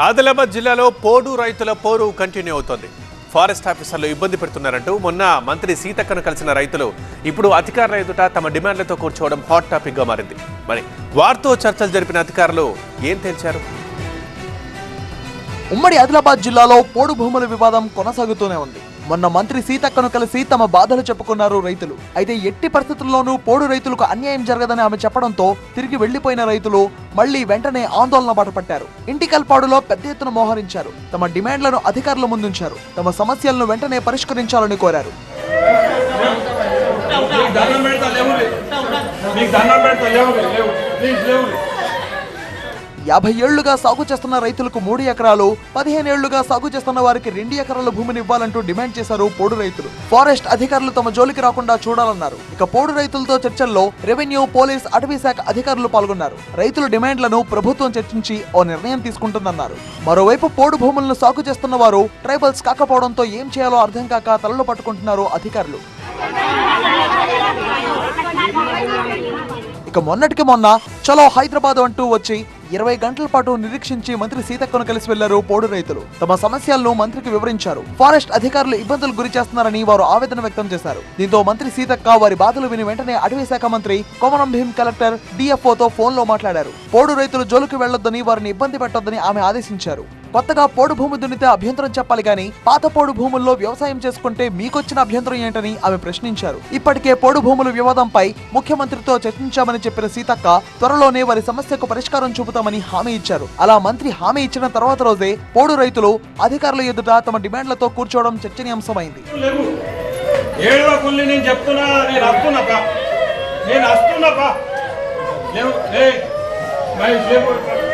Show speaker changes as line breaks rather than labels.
ఆదిలాబాద్ జిల్లాలో పోడు రైతుల పోరు కంటిన్యూ అవుతోంది. ఫారెస్ట్ ఆఫీసర్లు ఇబ్బంది పెడుతున్నారంటూ మొన్న మంత్రి సీతక్కను కలిసిన రైతులు ఇప్పుడు అధికారుల ఎదుట తమ డిమాండ్లతో కూర్చోవడం హాట్ టాపిక్గా మారింది. మరి వారితో చర్చలు జరిపిన అధికారులు ఏం తేల్చారు?
ఉమ్మడి ఆదిలాబాద్ జిల్లాలో పోడు భూముల వివాదం కొనసాగుతూనే ఉంది. మొన్న మంత్రి సీతక్కను కలిసి తమ బాధలు చెప్పుకున్నారు రైతులు. అయితే ఎట్టి పరిస్థితుల్లోనూ పోడు రైతులకు అన్యాయం జరగదని ఆమె చెప్పడంతో తిరిగి వెళ్ళిపోయిన రైతులు మళ్ళీ వెంటనే ఆందోళన బాటపట్టారు. ఇంటికల్పాడులో పెద్ద ఎత్తున మోహరించారు. తమ డిమాండ్లను అధికారుల ముందుంచారు. తమ సమస్యలను వెంటనే పరిష్కరించాలని కోరారు.
మీకు దండం పెడతా లేవు. మీకు దండం పెడతా లేవు లేవు. ప్లీజ్ లేవు.
యాభై ఏళ్ళుగా సాగు చేస్తున్న రైతులకు మూడు ఎకరాలు పదిహేను ఏళ్ళుగా సాగు చేస్తున్న వారికి రెండు ఎకరాల భూమిని ఇవ్వాలంటూ డిమాండ్ చేశారు పోడు రైతులు. ఫారెస్ట్ అధికారులు తమ జోలికి రాకుండా చూడాలన్నారు. ఇక పోడు రైతులతో చర్చల్లో రెవెన్యూ పోలీస్ అటవీ శాఖ అధికారులు పాల్గొన్నారు. రైతుల డిమాండ్లను ప్రభుత్వం చర్చించి ఓ నిర్ణయం తీసుకుంటుందన్నారు. మరోవైపు పోడు భూములను సాగు చేస్తున్న వారు ట్రైబల్స్ కాకపోవడంతో ఏం చేయాలో అర్థం కాక తలలు పట్టుకుంటున్నారు అధికారులు. ఇక మొన్నటికి మొన్న చలో హైదరాబాద్ అంటూ వచ్చి ఇరవై గంటల పాటు నిరీక్షించి మంత్రి సీతక్కను కలిసి వెళ్ళారు పోడు రైతులు. తమ సమస్యలను మంత్రికి వివరించారు. ఫారెస్ట్ అధికారులు ఇబ్బందులు గురి చేస్తున్నారని వారు ఆవేదన వ్యక్తం చేశారు. దీంతో మంత్రి సీతక్క వారి బాధలు విని వెంటనే అటవీ శాఖ మంత్రి కొమరం భీం కలెక్టర్ డిఎఫ్ఓతో ఫోన్లో మాట్లాడారు. పోడు రైతులు జోలికి వెళ్ళొద్దని వారిని ఇబ్బంది పెట్టొద్దని ఆమె ఆదేశించారు. కొత్తగా పోడు భూమి దున్నితే అభ్యంతరం చెప్పాలి కానీ పాత పోడు భూముల్లో వ్యవసాయం చేసుకుంటే మీకొచ్చిన అభ్యంతరం ఏంటని ఆమె ప్రశ్నించారు. ఇప్పటికే పోడు భూముల వివాదంపై ముఖ్యమంత్రితో చర్చించామని చెప్పిన సీతక్క త్వరలోనే వారి సమస్యకు పరిష్కారం చేస్తామని హామీ ఇచ్చారు. అలా మంత్రి హామీ ఇచ్చిన తర్వాత రోజే పోడు రైతులు అధికారుల ఎదుట తమ డిమాండ్లతో కూర్చోవడం చర్చనీయాంశమైంది.
లేవు. నేను